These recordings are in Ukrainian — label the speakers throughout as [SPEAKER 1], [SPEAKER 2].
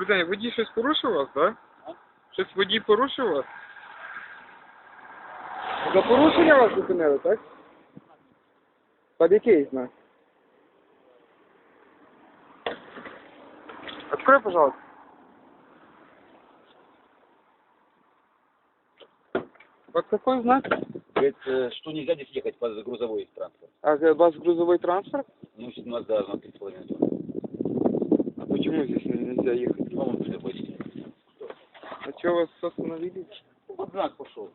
[SPEAKER 1] Добрий день, водій щось порушив вас, так? Щось водій порушив вас? За порушення вас зупинили, так? Під який знак? Открой, пожалуйста. Вот какой знак?
[SPEAKER 2] Говорит, э, что нельзя здесь ехать по грузовой транспорт.
[SPEAKER 1] А у вас грузовой транспорт?
[SPEAKER 2] Ну, у нас должно три с половиной тонны.
[SPEAKER 1] А почему здесь нельзя ехать?
[SPEAKER 2] По-моему, туда почти.
[SPEAKER 1] А что вас остановили?
[SPEAKER 2] Ну, под знак пошел.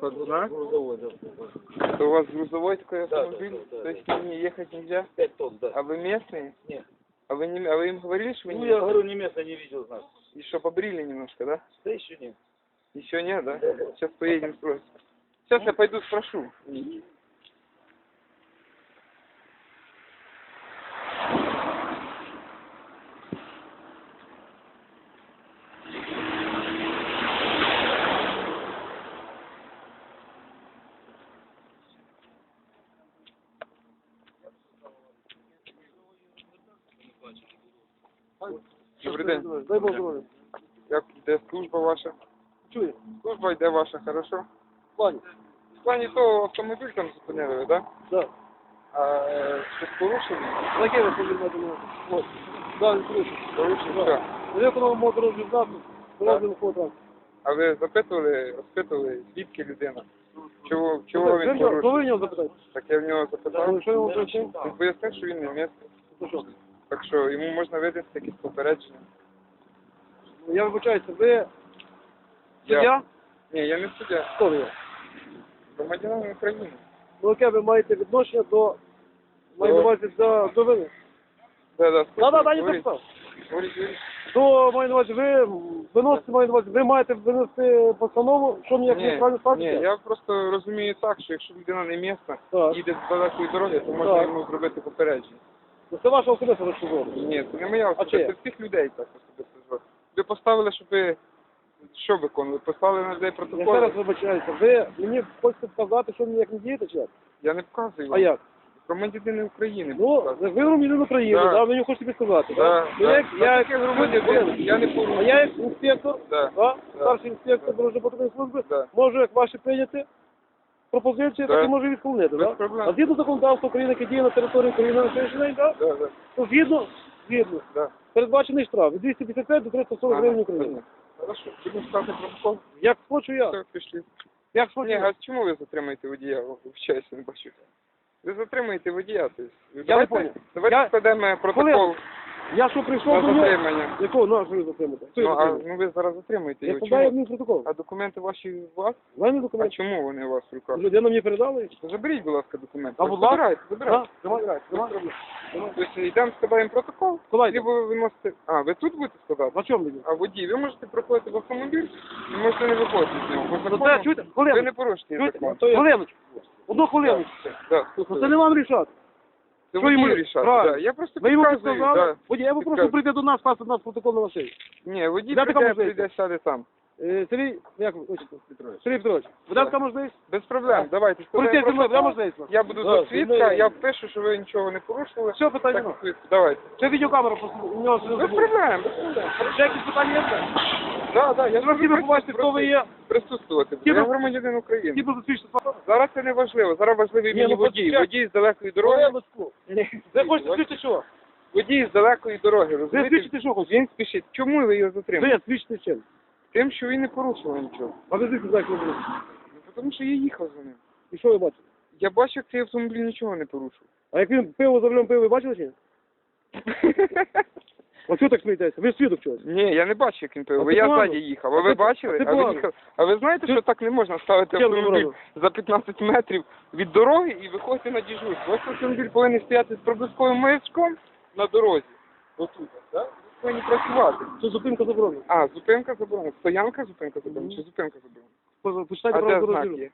[SPEAKER 1] Под знак?
[SPEAKER 2] Грузовой, да.
[SPEAKER 1] Это у вас грузовой такой
[SPEAKER 2] Да,
[SPEAKER 1] автомобиль?
[SPEAKER 2] да, да,
[SPEAKER 1] То есть не ехать нельзя?
[SPEAKER 2] Пять тонн, да.
[SPEAKER 1] А вы местные?
[SPEAKER 2] Нет.
[SPEAKER 1] А вы, не, а вы им говорили, что вы
[SPEAKER 2] Ну,
[SPEAKER 1] не
[SPEAKER 2] я говорю, не место не видел знак.
[SPEAKER 1] И что, побрили немножко, да?
[SPEAKER 2] Да еще нет.
[SPEAKER 1] Еще нет, да? Сейчас поедем спросим. Сейчас я пойду спрошу. День.
[SPEAKER 3] Дай Бог здоров'я.
[SPEAKER 1] Як де служба ваша?
[SPEAKER 3] Чує?
[SPEAKER 1] Служба йде ваша, хорошо?
[SPEAKER 3] Пані.
[SPEAKER 1] В плані того автомобіль там зупинили, так? Да?
[SPEAKER 3] Да.
[SPEAKER 1] А е, щось порушили?
[SPEAKER 3] Ви повідомляєте мене? От. Да, він порушив.
[SPEAKER 1] Порушили,
[SPEAKER 3] Да.
[SPEAKER 1] все.
[SPEAKER 3] Виконав мого дорожнього знаку. Дорожнього фото.
[SPEAKER 1] А ви запитували, розпитували, звідки людина? Чого, чого він порушив?
[SPEAKER 3] ви в нього запитати?
[SPEAKER 1] Так я в нього запитав.
[SPEAKER 3] Що я вам пояснив?
[SPEAKER 1] Він пояснив, що він не місце. Так що йому можна видати якісь попередження.
[SPEAKER 3] Ну, Я вибачаюся, ви
[SPEAKER 1] Я-
[SPEAKER 3] суддя?
[SPEAKER 1] Ні, я не суддя.
[SPEAKER 3] Хто ви? є?
[SPEAKER 1] Громадянин України.
[SPEAKER 3] Ну, яке ви маєте відношення до... Маю на увазі до, до вини?
[SPEAKER 1] Да, да,
[SPEAKER 3] Да, да, да, не
[SPEAKER 1] говоріть, говоріть.
[SPEAKER 3] До, маю на увазі, ви виносите, маю на увазі, ви маєте винести постанову, що мені як
[SPEAKER 1] Ні,
[SPEAKER 3] неправильно
[SPEAKER 1] ні, я просто розумію так, що якщо людина не місця,
[SPEAKER 3] Так.
[SPEAKER 1] їде з далекої дороги, то можна
[SPEAKER 3] Так.
[SPEAKER 1] йому зробити попередження.
[SPEAKER 3] Ну, Це ваша особиста точка.
[SPEAKER 1] Ні, це не моя особиста,
[SPEAKER 3] чия?
[SPEAKER 1] це всіх людей так особисто. Ви поставили, щоб ви що виконували? Поставили на людей
[SPEAKER 3] Я
[SPEAKER 1] протокол?
[SPEAKER 3] ще раз вибачаюся, ви мені хочете сказати, що мені як не діяти, чи як?
[SPEAKER 1] Я не показую
[SPEAKER 3] А
[SPEAKER 1] вам.
[SPEAKER 3] як?
[SPEAKER 1] Громадянин України.
[SPEAKER 3] Ну,
[SPEAKER 1] показую.
[SPEAKER 3] ви громадянин України,
[SPEAKER 1] Да.
[SPEAKER 3] да. ви мені хочете підказати,
[SPEAKER 1] Да,
[SPEAKER 3] да? Ну,
[SPEAKER 1] да.
[SPEAKER 3] як,
[SPEAKER 1] Я
[SPEAKER 3] я,
[SPEAKER 1] таке громадянин, я не порушую.
[SPEAKER 3] а я як інспектор,
[SPEAKER 1] Да.
[SPEAKER 3] да.
[SPEAKER 1] Да.
[SPEAKER 3] старший інспектор дорожньо-патрульної служби,
[SPEAKER 1] Да.
[SPEAKER 3] можу як ваші прийняти пропозиції,
[SPEAKER 1] Да.
[SPEAKER 3] так і можу відклонити,
[SPEAKER 1] Без
[SPEAKER 3] да?
[SPEAKER 1] проблем.
[SPEAKER 3] А згідно законодавства України, яке діє на території України на сьогоднішній день, да?
[SPEAKER 1] Да, да,
[SPEAKER 3] то згідно, згідно,
[SPEAKER 1] да.
[SPEAKER 3] Передбачений штраф від 255 до 340 гривень України.
[SPEAKER 1] Хорошо, будемо ставити протокол.
[SPEAKER 3] Як хочу я,
[SPEAKER 1] Все, пішли.
[SPEAKER 3] як хочу
[SPEAKER 1] Ні,
[SPEAKER 3] я.
[SPEAKER 1] а чому ви затримаєте водія? Вчаюся, не бачу. Ви затримаєте водія, тобто.
[SPEAKER 3] не
[SPEAKER 1] Давайте,
[SPEAKER 3] понял.
[SPEAKER 1] давайте
[SPEAKER 3] Я-
[SPEAKER 1] складемо протокол
[SPEAKER 3] Хвилину. Я що прийшов
[SPEAKER 1] на
[SPEAKER 3] до нього?
[SPEAKER 1] затримання.
[SPEAKER 3] Якого? Ну, а ви затримуєте? Хто
[SPEAKER 1] Ну,
[SPEAKER 3] його
[SPEAKER 1] а ну ви зараз затримуєте
[SPEAKER 3] Я
[SPEAKER 1] його.
[SPEAKER 3] складаю
[SPEAKER 1] Чому?
[SPEAKER 3] адмінпротокол.
[SPEAKER 1] А документи ваші у вас?
[SPEAKER 3] У мене
[SPEAKER 1] А
[SPEAKER 3] документ.
[SPEAKER 1] чому вони у вас в руках?
[SPEAKER 3] Людина мені передала їх.
[SPEAKER 1] Заберіть, будь ласка, документи.
[SPEAKER 3] А, будь ласка.
[SPEAKER 1] Забирайте, забирайте.
[SPEAKER 3] Да, давай,
[SPEAKER 1] Забирайте,
[SPEAKER 3] давай.
[SPEAKER 1] без. Тобто йдемо, складаємо протокол,
[SPEAKER 3] Складайте.
[SPEAKER 1] либо ви виносите... А, ви тут будете складати?
[SPEAKER 3] На чому мені?
[SPEAKER 1] А водій, ви можете проходити в автомобіль, і можете не виходити з нього. Бо
[SPEAKER 3] Ну,
[SPEAKER 1] законом
[SPEAKER 3] чуєте,
[SPEAKER 1] ви не порушите
[SPEAKER 3] чуєте,
[SPEAKER 1] закон.
[SPEAKER 3] хвилиночку. Одну хвилиночку.
[SPEAKER 1] Да,
[SPEAKER 3] Ну, це не вам рішати.
[SPEAKER 1] Це
[SPEAKER 3] що йому-
[SPEAKER 1] рішати, да. Я просто
[SPEAKER 3] Ви йому
[SPEAKER 1] підказую,
[SPEAKER 3] підказали,
[SPEAKER 1] да.
[SPEAKER 3] водій, я попрошу
[SPEAKER 1] Підказую.
[SPEAKER 3] прийти до нас, до нас протокол на машині.
[SPEAKER 1] Ні, водій
[SPEAKER 3] така
[SPEAKER 1] прийде, прийде, сяде там.
[SPEAKER 3] Е, Сергій, як ви хочете? Сергій Петрович, буде
[SPEAKER 1] Так.
[SPEAKER 3] така можливість?
[SPEAKER 1] Без проблем, давайте. складаємо
[SPEAKER 3] Поліцейський буде
[SPEAKER 1] протокол.
[SPEAKER 3] можливість?
[SPEAKER 1] Я буду
[SPEAKER 3] Да,
[SPEAKER 1] до свідка, я впишу, що ви нічого не порушили.
[SPEAKER 3] Все, питання
[SPEAKER 1] Так,
[SPEAKER 3] нема.
[SPEAKER 1] давайте.
[SPEAKER 3] Це відеокамера, просто у нього все
[SPEAKER 1] Без проблем, без проблем.
[SPEAKER 3] Ще якісь питання є?
[SPEAKER 1] Да, да, я
[SPEAKER 3] Ви хотіли побачити, хто ви є?
[SPEAKER 1] Присутствувати. Я громадянин України.
[SPEAKER 3] Ті будуть свідчити.
[SPEAKER 1] Зараз це не важливо. Зараз важливий
[SPEAKER 3] Ні,
[SPEAKER 1] мені
[SPEAKER 3] ну,
[SPEAKER 1] водій.
[SPEAKER 3] почекай.
[SPEAKER 1] Водій з далекої дороги.
[SPEAKER 3] Ви хочете свідчити що?
[SPEAKER 1] Водій з далекої дороги,
[SPEAKER 3] Ви
[SPEAKER 1] розумієте?
[SPEAKER 3] свідчите що хочете?
[SPEAKER 1] Він спішить. Чому ви його затримали?
[SPEAKER 3] Ви свідчите чим?
[SPEAKER 1] Тим, що він не порушував нічого.
[SPEAKER 3] А ви звідки знаєте, що ви робите?
[SPEAKER 1] Ну, Тому що я їхав за ним.
[SPEAKER 3] І що ви бачите?
[SPEAKER 1] Я бачив, як цей автомобіль нічого не порушив.
[SPEAKER 3] А як він пиво за рулем пив, ви бачили чи ні? А чого так смієтеся? Ви свідок чогось?
[SPEAKER 1] Ні, я не бачив, як він
[SPEAKER 3] А
[SPEAKER 1] пив. бо Я ззаді їхав. А
[SPEAKER 3] А
[SPEAKER 1] ви бачили?
[SPEAKER 3] а
[SPEAKER 1] А ви
[SPEAKER 3] погано.
[SPEAKER 1] їхали? А ви знаєте, що так не можна ставити
[SPEAKER 3] Чим
[SPEAKER 1] автомобіль за 15 метрів від дороги і виходити на дежурство? Ось автомобіль повинен стояти з проблисковим маячком на дорозі. Отут, так? Ви повинні працювати.
[SPEAKER 3] Це зупинка заборонена.
[SPEAKER 1] А, зупинка заборонена. Стоянка зупинка заборонена чи зупинка заборонена?
[SPEAKER 3] Почитайте
[SPEAKER 1] А де знак є?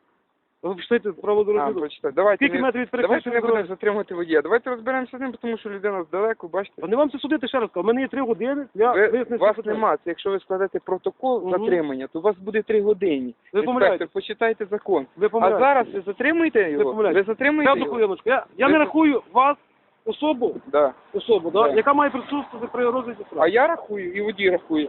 [SPEAKER 3] Ви почитайте право
[SPEAKER 1] А,
[SPEAKER 3] дорожнього.
[SPEAKER 1] почитай. Давайте
[SPEAKER 3] Скільки
[SPEAKER 1] не,
[SPEAKER 3] метрів від
[SPEAKER 1] давайте
[SPEAKER 3] перехресної
[SPEAKER 1] не будемо
[SPEAKER 3] дороги?
[SPEAKER 1] затримувати водія. Давайте розберемося з ним, тому що людина здалеку, бачите.
[SPEAKER 3] А не вам це судити ще раз сказав. У мене є три години для
[SPEAKER 1] Ви,
[SPEAKER 3] вияснення
[SPEAKER 1] вас
[SPEAKER 3] всіх
[SPEAKER 1] нема. Це якщо ви складете протокол
[SPEAKER 3] Мгм.
[SPEAKER 1] затримання, то у вас буде три години.
[SPEAKER 3] Ви помиляєтесь.
[SPEAKER 1] Почитайте закон.
[SPEAKER 3] Ви
[SPEAKER 1] А
[SPEAKER 3] помиляєтесь.
[SPEAKER 1] зараз ви затримуєте його?
[SPEAKER 3] помиляєтесь.
[SPEAKER 1] Ви затримуєте
[SPEAKER 3] Я одну
[SPEAKER 1] його?
[SPEAKER 3] хвилиночку. Я, я
[SPEAKER 1] Ви-
[SPEAKER 3] не рахую вас особу,
[SPEAKER 1] Да.
[SPEAKER 3] особу, да?
[SPEAKER 1] Да.
[SPEAKER 3] яка має присутствувати при розгляді справи.
[SPEAKER 1] А я рахую, і водій рахує.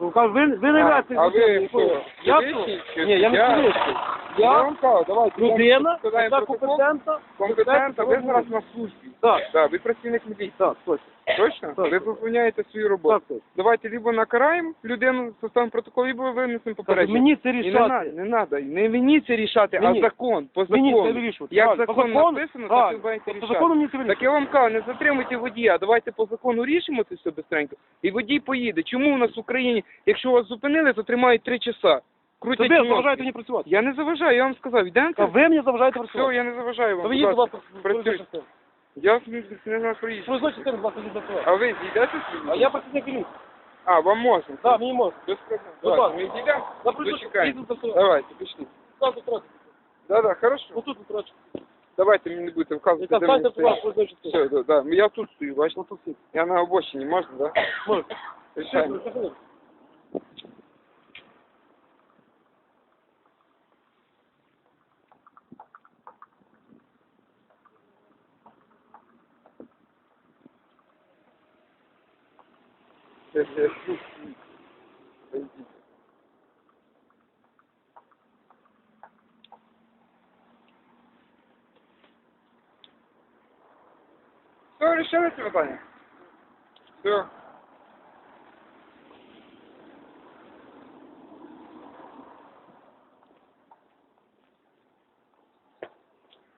[SPEAKER 3] Ну, кажу, Ви, ви не
[SPEAKER 1] А, а ви
[SPEAKER 3] людиною, Я хто?
[SPEAKER 1] чи
[SPEAKER 3] Ні, я не вищий.
[SPEAKER 1] Я
[SPEAKER 3] Я
[SPEAKER 1] вам кажу, давайте.
[SPEAKER 3] людина, яка компетентна.
[SPEAKER 1] Компетентна, ви зараз на службі.
[SPEAKER 3] Так,
[SPEAKER 1] Так, ви працівник міліції.
[SPEAKER 3] так, точно.
[SPEAKER 1] Точно?
[SPEAKER 3] Так.
[SPEAKER 1] Ви виконуєте свою роботу.
[SPEAKER 3] Так, точно.
[SPEAKER 1] Давайте либо накараємо людину, составимо протокол, либо винесемо
[SPEAKER 3] Кажу,
[SPEAKER 1] попередження.
[SPEAKER 3] Мені це
[SPEAKER 1] І не надо,
[SPEAKER 3] рішати.
[SPEAKER 1] не надо. Не мені це рішати,
[SPEAKER 3] Мені.
[SPEAKER 1] а закон. По
[SPEAKER 3] Мені це
[SPEAKER 1] закону.
[SPEAKER 3] вирішувати.
[SPEAKER 1] Як закон
[SPEAKER 3] По закону?
[SPEAKER 1] написано, так ви маєте
[SPEAKER 3] По
[SPEAKER 1] рішати.
[SPEAKER 3] закону мені це
[SPEAKER 1] Так
[SPEAKER 3] вирішувати.
[SPEAKER 1] я вам кажу, не затримуйте водія, давайте по закону рішимо це все бистренько. І водій поїде. Чому у нас в Україні, якщо вас зупинили, то тримають три часа? Крутять
[SPEAKER 3] Тобі
[SPEAKER 1] кнопки.
[SPEAKER 3] заважаєте мені працювати.
[SPEAKER 1] Я не заважаю, я вам сказав,
[SPEAKER 3] А
[SPEAKER 1] йдемте.
[SPEAKER 3] ви мені заважаєте
[SPEAKER 1] Все,
[SPEAKER 3] працювати.
[SPEAKER 1] я не заважаю вам.
[SPEAKER 3] Ви їдьте, будь
[SPEAKER 1] ласка, працюйте. Я не знаю проїзд.
[SPEAKER 3] Що значить, будь ласка, їдьте працювати?
[SPEAKER 1] А ви зійдете собі?
[SPEAKER 3] А я працівник міліції.
[SPEAKER 1] А, вам можна?
[SPEAKER 3] Так, мені можна.
[SPEAKER 1] Без проблем.
[SPEAKER 3] Будь
[SPEAKER 1] Давайте,
[SPEAKER 3] ласка.
[SPEAKER 1] ми йдемо?
[SPEAKER 3] Наприклад,
[SPEAKER 1] Дочекаємо.
[SPEAKER 3] їдемо працювати.
[SPEAKER 1] Давайте, пішли.
[SPEAKER 3] Так, тут трохи.
[SPEAKER 1] Да-да, хорошо.
[SPEAKER 3] Ну тут трохи.
[SPEAKER 1] Давайте мені не будете вказувати,
[SPEAKER 3] Яка
[SPEAKER 1] де мені
[SPEAKER 3] станція
[SPEAKER 1] стояти.
[SPEAKER 3] туди, що значить тут?
[SPEAKER 1] Все, да, да. Я тут стою, бачите?
[SPEAKER 3] Ну тут всі.
[SPEAKER 1] Я на обочині, можна, да?
[SPEAKER 3] Можна.
[SPEAKER 1] Рішаємо. Все, решили це питання? Все.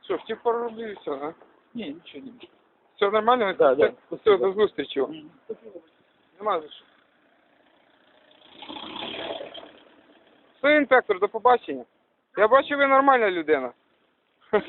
[SPEAKER 1] Що, втік пару рублів і все, а?
[SPEAKER 2] Не, ничего не будет.
[SPEAKER 1] Все нормально?
[SPEAKER 2] Да, да.
[SPEAKER 1] Все, до зустрічі. Нема за що. Все, інспектор, до побачення. Я бачу, ви нормальна людина.